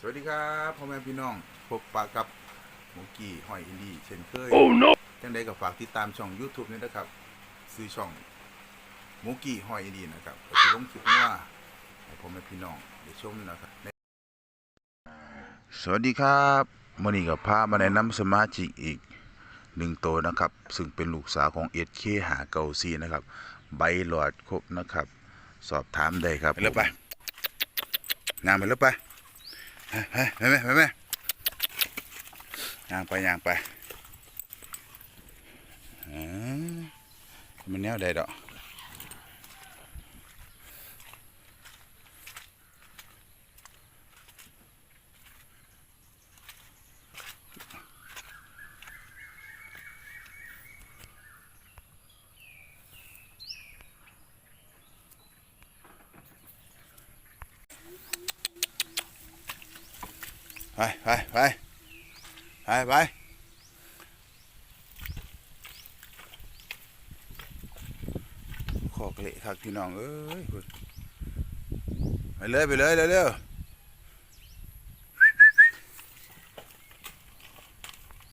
สวัสดีครับพ่อแม่พี่น้องพบปะกับหมูกี้หอยอินดี้เช่นเคย Oh no! จังใดก็ฝากติดตามช่อง YouTube นี่นะครับ ซื้อช่องหมูกี้หอยอินดี้นะครับก็จะลงคลิปว่าให้พ่อแม่พี่น้องได้ชมนะครับ สวัสดีครับมื่อนี้ก็พามาแนะนำสมาชิกอีกหนึ่งตัวนะครับ ซึ่งเป็นลูกสาวของเอ็ดเคหาเกาซีนะครับ ใบหลอดครบนะครับ สอบถามได้ครับไปแล้วไปงานไปแล้วไปเฮ้ยเฮ้ย ไปไหมไปไหมยางไปยางไปอ้อมันแนวใดดอก ไปไปไปไปไปขอกเละครับพี่น้องเอ้ยไปเลยไปเลยเร็วๆ